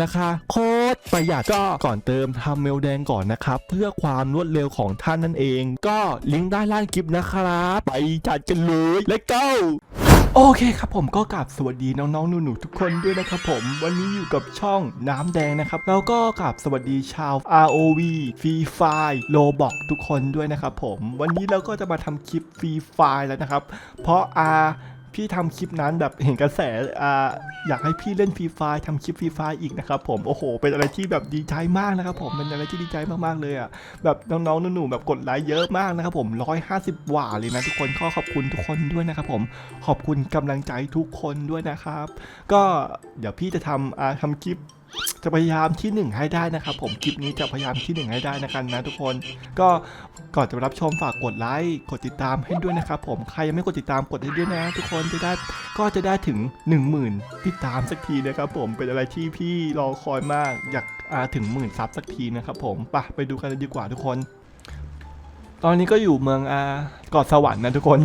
ราคาโคตรประหยัดก็ก่อนเติมทำเมลแดงก่อนนะครับ เพื่อความรวดเร็วของท่านนั่นเอง ก็ลิงก์ด้านล่างคลิปนะครับ ไปจัดกันเลย Let's go โอเคครับผมก็กราบสวัสดีน้องๆหนูๆทุกคนด้วยนะครับผม วันนี้อยู่กับช่องน้ำแดงนะครับแล้วก็กราบสวัสดีชาว ROV Free Fire Roblox ทุกคนด้วยนะครับผม วันนี้เราก็จะมาทำคลิป Free Fire แล้วนะครับ เพราะอา พี่ทำคลิปนั้นแบบเห็นกระแสอ่าอยากให้พี่เล่นฟรีไฟทำคลิปฟรีไฟอีกนะครับผมโอ้โห เป็นอะไรที่แบบดีใจมากนะครับผมเป็นอะไรที่ดีใจมากๆเลยอะแบบน้องๆหนูๆแบบกดไลค์เยอะมากนะครับผม150หว่าเลยนะทุกคนก็ขอบคุณทุกคนด้วยนะครับผมขอบคุณกำลังใจทุกคนด้วยนะครับ ก็เดี๋ยวพี่จะทำอ่าทำคลิป จะพยายามที่หนึ่งให้ได้นะครับ ผมคลิปนี้จะพยายามที่หนึ่งให้ได้นะครับนะทุกคนก็ก่อนจะรับชมฝากกดไลค์กดติดตามให้ด้วยนะครับผมใครยังไม่กดติดตามกดให้ด้วยนะ ทุกคนจะได้ก็จะได้ถึง 1 0,000 ติดตามสักทีนะครับผมเป็นอะไรที่พี่รอคอยมากอยากถึงหมื่นซับสักทีนะครับผมปะไปดูกันเลยดีกว่าทุกคน ตอนนี้ก็อยู่เมืองอ่าเกาะสวรรค์นะทุกคน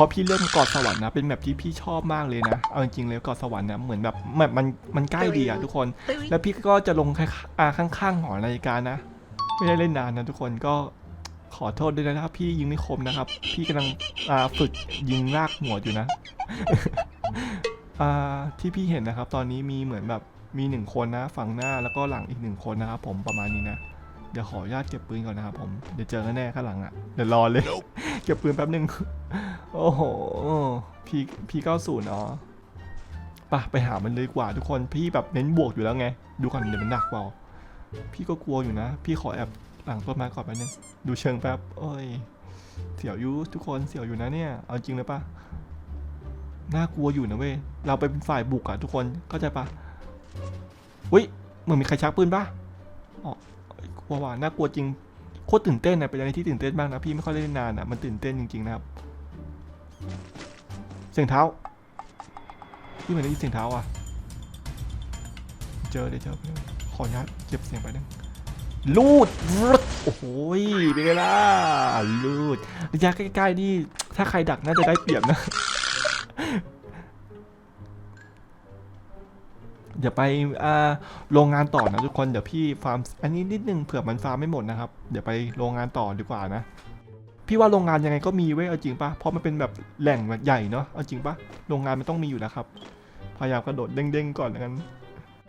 ราะพี่เริ่มเกาะสวรรค์นะเป็นแบบที่พี่ชอบมากเลยนะเอาจริงๆเลยเกาะสวรรค์นะเหมือนแบบแบบมันมันใกล้ดีอะทุกคน แล้วพี่ก็จะลงข้างอ่าข้างๆหอนาฬิกานะ ไม่ได้เล่นนานนะทุกคนก็ขอโทษด้วยนะครับพี่ยิงไม่คมนะครับ พี่กำลังอ่าฝึกยิงลากหัวอยู่นะอ่าที่พี่เห็นนะครับ ตอนนี้มีเหมือนแบบมีหนึ่งคนนะ ฝั่งหน้าแล้วก็หลังอีกหนึ่งคนนะครับผมประมาณนี้นะ เดี๋ยวขออนุญาตเก็บปืนก่อนนะครับผม เดี๋ยวเจอกันแน่ข้างหลังอะ เดี๋ยวรอเลย เก็บปืนแป๊บหนึ่งโอ้โห พีพีเก้าศูนย์อ๋อปะไปหามันเลยดีกว่าทุกคน พี่แบบเน้นบวกอยู่แล้วไง ดูก่อนเดี๋ยวมันหนักเปล่าพี่ก็กลัวอยู่นะ พี่ขอแอบหลังต้นไม้ก่อนแป๊บนึง ดูเชิงแป๊บโอ้ย เสียวอยูทุกคนเสียวอยู่นะเนี่ย เอาจริงเลยปะน่ากลัวอยู่นะเว้ย เราไปเป็นฝ่ายบุกอะทุกคน เข้าใจปะอุ้ยเหมือนมีใครชักปืนปะอ๋อก ลัวว่ะน่ากลัวจริงโคตรตื่นเต้นนะเป็นอะไรที่ตื่นเต้นมากนะพี่ไม่ค่อยเล่นนานอะมันตื่นเต้นจริงๆนะครับ เสียงเท้าพี่เหมือนได้ยินเสียงเท้าอะ เจอเลยเจอขออนุญาตเก็บเสียงไปนึงลูดโอ้โหยเป็นไงล่ะลูดระยะใกล้ๆนี่ถ้าใครดักน่าจะได้เปรียบนะ เดี๋ยวไปอ่าโรงงานต่อนะทุกคนเดี๋ยวพี่ฟาร์มอันนี้นิดนึงเผื่อมันฟาร์มไม่หมดนะครับ เดี๋ยวไปโรงงานต่อดีกว่านะ พี่ว่าโรงงานยังไงก็มีเว้ยเอาจริงปะเพราะมันเป็นแบบแหล่งแบบใหญ่เนาะเอาจริงปะโรงงานมันต้องมีอยู่แล้วครับ พยายามกระโดดเด้งๆก่อนแล้วกัน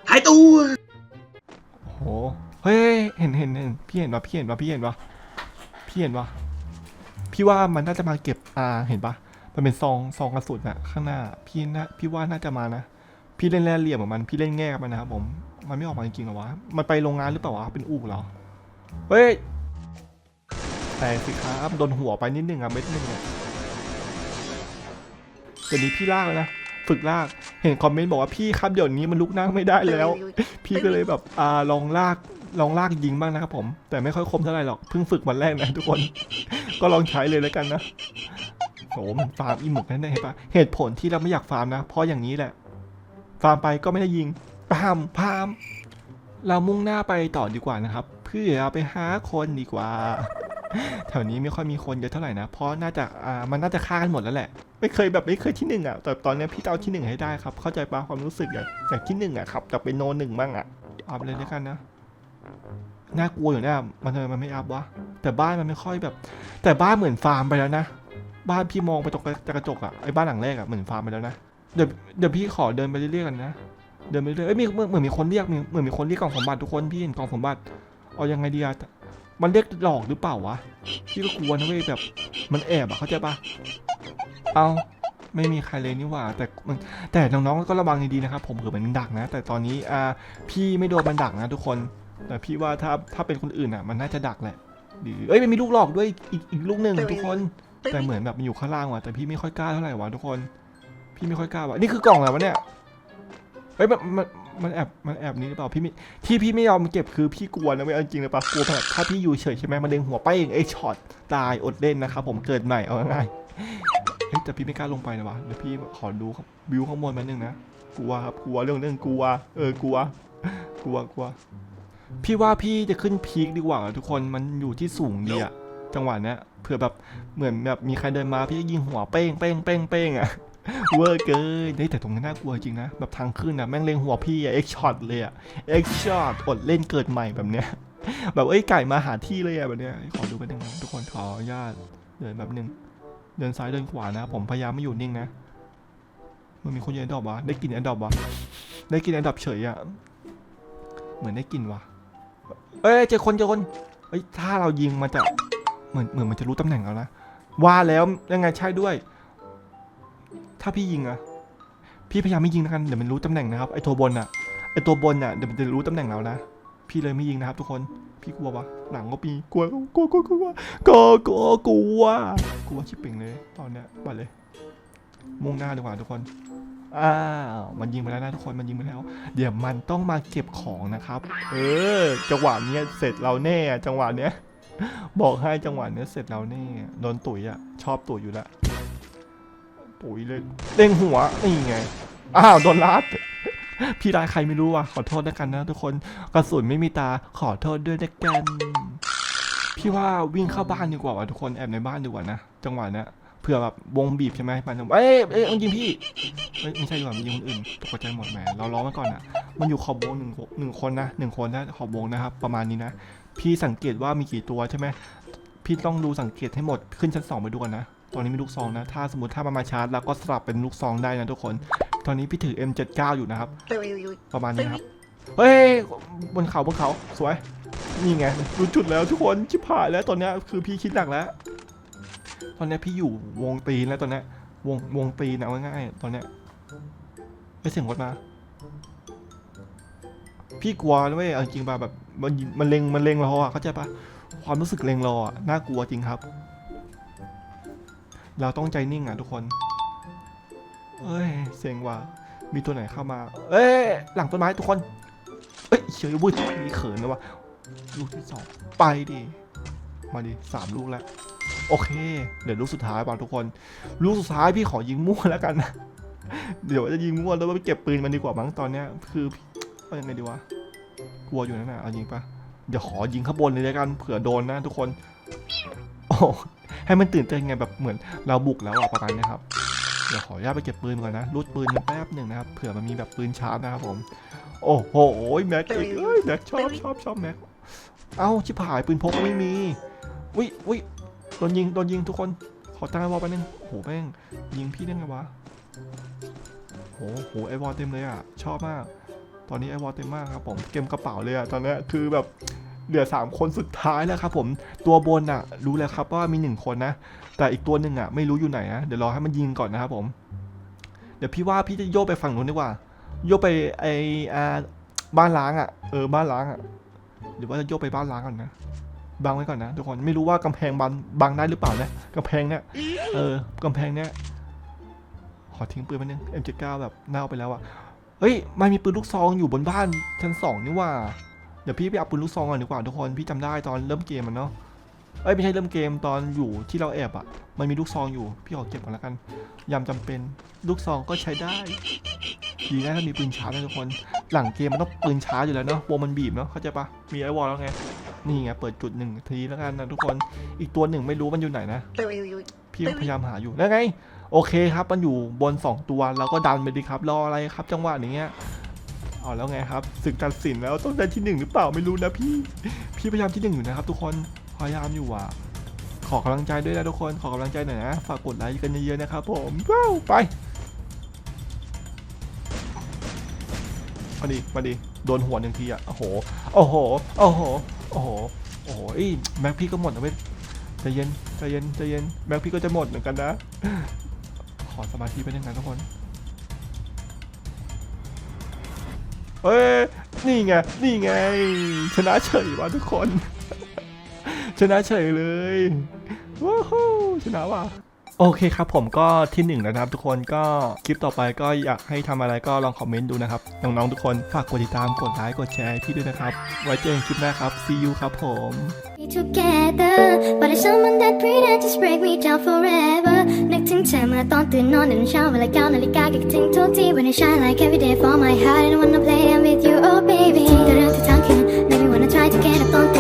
หายตัวโอ้โหเฮ้ยเห็นเห็นเห็นพี่เห็นปะพี่เห็นปะพี่เห็นปะพี่เห็นปะพี่ว่ามันน่าจะมาเก็บอ่าเห็นปะมันเป็นซองซองกระสุนอะข้างหน้าพี่น่าพี่ว่าน่าจะมานะ พี่เล่นแร่เหลี่ยมกับมัน พี่เล่นแง่กับมันนะครับผม มันไม่ออกมาจริงๆหรอวะ มันไปโรงงานหรือเปล่าวะ เป็นอู่เหรอ เฮ้ย แต่สิครับโดนหัวไปนิดนึงอะเม็ดนึงอะเดี๋ยวนี้พี่ลากเลยนะ ฝึกลาก เห็นคอมเมนต์บอกว่าพี่ครับเดี๋ยวนี้มันลุกนั่งไม่ได้แล้ว พี่ก็เลยแบบอ่าลองลากลองลากยิงบ้างนะครับผม แต่ไม่ค่อยคมเท่าไหร่หรอก เพิ่งฝึกวันแรกนะทุกคน ก็ลองใช้เลยแล้วกันนะโอ้มันฟาร์มอีหมึกนั่นเองเห็นปะเหตุผลที่เราไม่อยากฟาร์มนะ เพราะอย่างนี้แหละ ฟาร์มไปก็ไม่ได้ยิงพามพามเรามุ่งหน้าไปต่อดีกว่านะครับ เพื่อเอาไปหาคนดีกว่า แถวนี้ไม่ค่อยมีคนเยอะเท่าไหร่นะ เพราะน่าจะอ่ามันน่าจะฆ่ากันหมดแล้วแหละ ไม่เคยแบบไม่เคยที่หนึ่งอะ แต่ตอนนี้พี่เอาที่หนึ่งให้ได้ครับ เข้าใจปะความรู้สึกอยากอยากที่หนึ่งอะครับแต่เป็นโนหนึ่งบ้างอะเอาไปเลยแล้วกันนะน่ากลัวอยู่เนี่ยมันทำไมมันไม่อัพวะแต่บ้านมันไม่ค่อยแบบ แต่บ้านเหมือนฟาร์มไปแล้วนะ บ้านพี่มองไปตรงกระจกอะไอ้บ้านหลังแรกอะเหมือนฟาร์มไปแล้วนะ เดี๋ยวเดี๋ยวพี่ขอเดินไปเรื่อยๆกันนะ เดินไปเรื่อยเอ้ยมีเหมือนเหมือนมีคนเรียกมีเหมือนมีคนเรียกกล่องสมบัติทุกคนพี่เห็นกล่องสมบัติเอายังไงดีอะมันเรียกหลอกหรือเปล่าวะพี่ก็กลัวนะเว้ยแบบมันแอบอะเข้าใจปะเอาไม่มีใครเลยนี่หว่า แต่มันแต่น้องๆก็ระวังดีๆนะครับ ผมเผื่อมันดักนะ แต่ตอนนี้อ่าพี่ไม่โดนมันดักนะทุกคน แต่พี่ว่าถ้าถ้าเป็นคนอื่นอะมันน่าจะดักแหละหรือเอ้ยมันมีลูกหลอกด้วยอีกอีกลูกหนึ่งทุกคน แต่เหมือนแบบมันอยู่ข้างล่างว่ะแต่พี่ไม่ค่อยกล้าเท่าไหร่วะทุกคน พี่ไม่ค่อยกล้าว่ะนี่คือกล่องอะไรวะเนี่ยเฮ้ยมันมันมันแอบมันแอบนี้หรือเปล่าพี่ไม่ที่พี่ไม่ยอมเก็บคือพี่กลัวนะไม่เอาจริงเลยปะกลัวแบบถ้าพี่อยู่เฉยใช่ไหมมันเล็งหัวไปเองไอ้ช็อตตายอดเล่นนะครับผมเกิดใหม่เอาง่ายเฮ้ยแต่พี่ไม่กล้าลงไปนะวะเดี๋ยวพี่ขอดูวิวข้างบนแป๊บนึงนะกลัวครับกลัวเรื่องเรื่องกลัว เออกลัว กลัวกลัว พี่ว่าพี่จะขึ้นพีคดีกว่าทุกคนมันอยู่ที่สูงดีอะจังหวะเนี้ยเผื่อแบบเหมือนแบบมีใครเดินมาพี่ยิงหัวเป้งเป้งเป้งเป้งอะ เวอร์เกินเฮ้แต่ตรงนั้นน่ากลัวจริงนะ แบบทางขึ้นอะแม่งเล็งหัวพี่อะเอ็กช็อตเลยอะเอ็กช็อตอดเล่นเกิดใหม่แบบเนี้ย แบบเอ้ยไก่มาหาที่เลยอะแบบเนี้ย ขอดูไปหนึ่งนะทุกคนขออนุญาตเดินแบบหนึ่งเดินซ้ายเดินขวานะ ผมพยายามไม่อยู่นิ่งนะ มันมีคนยืนแอดดอบวะได้กลินแอดดอบวะได้กลินแอดดอบเฉยอะเหมือนได้กลินวะเอ้ยเจอคนเจอคนเอ้ยถ้าเรายิงมันจะเหมือนเหมือนมันจะรู้ตำแหน่งเรานะว่าแล้วยังไงใช่ด้วย ถ้าพี่ยิงอะพี่พยายามไม่ยิงนะกันเดี๋ยวมันรู้ตำแหน่งนะครับไอตัวบนอะไอตัวบนอะเดี๋ยวมันจะรู้ตำแหน่งเรานะพี่เลยไม่ยิงนะครับ ทุกคนพี่กลัวปะหนังก็ปีกลัวกลัวกลัวกลัวกลัวกลัวกลัวกลัวชิบเป่งเลย ตอนเนี้ยบัดเลย มุ่งหน้าดีกว่าทุกคนอ้าวมันยิงไปแล้วนะทุกคนมันยิงไปแล้ว เดี๋ยวมันต้องมาเก็บของนะครับ เออ จังหวะเนี้ยเสร็จเราแน่ จังหวะเนี้ย บอกให้จังหวะเนี้ยเสร็จเราแน่โดนตุ๋ยอะชอบตุ๋ยอยู่แล้ว ปุ๋ยเลยเด้งหัวนี่ไงอ้าวโดนลัดพี่รายใครไม่รู้ว่ะขอโทษนะกันนะทุกคนกระสุนไม่มีตาขอโทษด้วยนะกันพี่ว่าวิ่งเข้าบ้านดีกว่าว่ะทุกคนแอบในบ้านดีกว่านะจังหวะนี้เผื่อแบบวงบีบใช่ไหมมันเอ้ยเอ้ยมันยิงพี่เอ้ยไม่ใช่ดีกว่ามันยิงคนอื่นตกใจหมดแหมเราล้อมาก่อนอะ มันอยู่ขอบวงหนึ่งหนึ่งคนนะหนึ่งคนนะขอบวงนะครับประมาณนี้นะพี่สังเกตว่ามีกี่ตัวใช่ไหมพี่ต้องดูสังเกตให้หมดขึ้นชั้นสองไปดูกันนะ ตอนนี้มีลูกซองนะ ถ้าสมมติถ้ามันมาชาร์จแล้วก็สลับเป็นลูกซองได้นะทุกคน ตอนนี้พี่ถือ M79 อยู่นะครับ ประมาณนี้ครับ เฮ้ย บนเขาบนเขาสวย นี่ไงรู้จุดแล้วทุกคนชิบหายแล้วตอนนี้คือพี่คิดหนักแล้ว ตอนนี้พี่อยู่วงตีนแล้วตอนนี้วงวงตีนเอาง่ายๆตอนนี้ไม่เสียงรถมาพี่กลัวนะเว้ยจริงป่ะแบบมันมันเล็งมันเล็งราอะเข้าใจปะความรู้สึกเล็งราอะน่ากลัวจริงครับ เราต้องใจนิ่งอะทุกคน เอ้ยเสียงว่ะมีตัวไหนเข้ามา เอ้ยหลังต้นไม้ทุกคน เอ้ยเฉยวุ้ยมีเขินนะวะลูกที่สองไปดิ มาดิสามลูกแล้วโอเค เดี๋ยวลูกสุดท้ายป่ะทุกคน ลูกสุดท้ายพี่ขอยิงมั่วแล้วกันนะ เดี๋ยวจะยิงมั่วแล้วไปเก็บปืนมันดีกว่ามั้งตอนเนี้ย คือพี่เอายังไงดีวะ กลัวอยู่นั่นน่ะเอายิงปะเดี๋ยวขอยิงข้างบนเลยแล้วกัน เผื่อโดนนะทุกคน โอ้ ให้มันตื่นเต้นไงแบบเหมือนเราบุกแล้วอะประมาณนี้ครับเดี๋ยวขออนุญาตไปเก็บปืนก่อนนะรูดปืนมาแป๊บหนึ่งนะครับเผื่อมันมีแบบปืนชาร์จนะครับผม โอ้โหแม็กอีกเอ้ยแม็กชอบชอบชอบแม็กเอ้าชิบหายปืนพกก็ไม่มีวิวิโดนยิงโดนยิงทุกคนขอตั้งไอวอลไปบนึงโอ้โหแม่งยิงพี่ได้ไงวะโอ้โหไอวอลเต็มเลยอะชอบมาก ตอนนี้ไอวอลเต็มมากครับผมเกมกระเป๋าเลยอะตอนเนี้ยคือแบบ เหลือสามคนสุดท้ายแล้วครับผมตัวบนอะ รู้แล้วครับว่ามีหนึ่งคนนะ แต่อีกตัวหนึ่งอะไม่รู้อยู่ไหนนะเดี๋ยวรอให้มันยิงก่อนนะครับผม เดี๋ยวพี่ว่าพี่จะโยกไปฝั่งนู้นดีกว่า โยกไปไออ่าบ้านล้างอะเออบ้านล้างอะหรือว่าจะโยกไปบ้านล้างก่อนนะบังไว้ก่อนนะทุกคนไม่รู้ว่ากำแพงบังบังได้หรือเปล่านะกำแพงเนี่ยเออกำแพงเนี่ยขอทิ้งปืนไปนึง M79 แบบเน่าไปแล้วอะเฮ้ยมันมีปืนลูกซองอยู่บนบ้านชั้นสองนี่ว่า เดี๋ยวพี่ไปเอาปืนลูกซองก่อนดีกว่าทุกคนพี่จำได้ตอนเริ่มเกมมันเนาะเอ้ยไม่ใช่เริ่มเกมตอนอยู่ที่เราแอบอะมันมีลูกซองอยู่พี่ขอเก็บก่อนแล้วกันยามจำเป็นลูกซองก็ใช้ได้ ดีนะถ้ามีปืนช้านะทุกคน หลังเกมมันต้องปืนช้าอยู่แล้วเนาะวงมันบีบเนาะเข้าใจปะมีไอวอลแล้วไงนี่ไงเปิดจุดหนึ่งทีแล้วกันนะทุกคนอีกตัวหนึ่งไม่รู้มันอยู่ไหนนะพี่พยายามหาอยู่แล้วไง โอเคครับมันอยู่บน 2 ตัวเราก็ดันไปดีครับรออะไรครับ จังหวะอย่างเงี้ย เอาแล้วไงครับศึกตัดสินแล้วต้องได้ที่หนึ่งหรือเปล่าไม่รู้นะพี่พี่พยายามที่หนึ่งอยู่นะครับ ทุกคนพยายามอยู่อะขอกำลังใจด้วยนะทุกคนขอกำลังใจหน่อยนะฝากกดไลค์กันเยอะๆนะครับผมว้าวไปมาดิมาดิโดนหัวหนึ่งทีอะโอ้โหโอ้โหโอ้โหโอ้โหโอ้โหอ้แม็กพี่ก็หมดนะเว้ยใจเย็นใจเย็นใจเย็นแม็กพี่ก็จะหมดเหมือนกันนะ ขอสมาธิไปหนึ่งนะทุกคน เอ้ยนี่ไง นี่ไง ชนะเฉยว่ะทุกคน ชนะเฉยเลยว้าวชนะว่ะ โอเคครับผมก็ที่1แล้วนะครับทุกคนก็คลิปต่อไปก็อยากให้ทำอะไรก็ลองคอมเมนต์ดูนะครับน้องๆทุกคนฝากกดติดตามกดไลค์กดแชร์พี่ด้วยนะครับ ไว้เจอกันคลิปหน้าครับ see you ครับผม Together but it's someone that pretty just break me down forever นึกถึงเธอเมื่อตอนตื่นนอนในเช้าเวลาเก้านาฬิกาก็ถึงทุกที when I shine like every day for my heart and wanna play them with you oh baby ที่เธอเรื่องที่ทั้งคื make me wanna try to get up on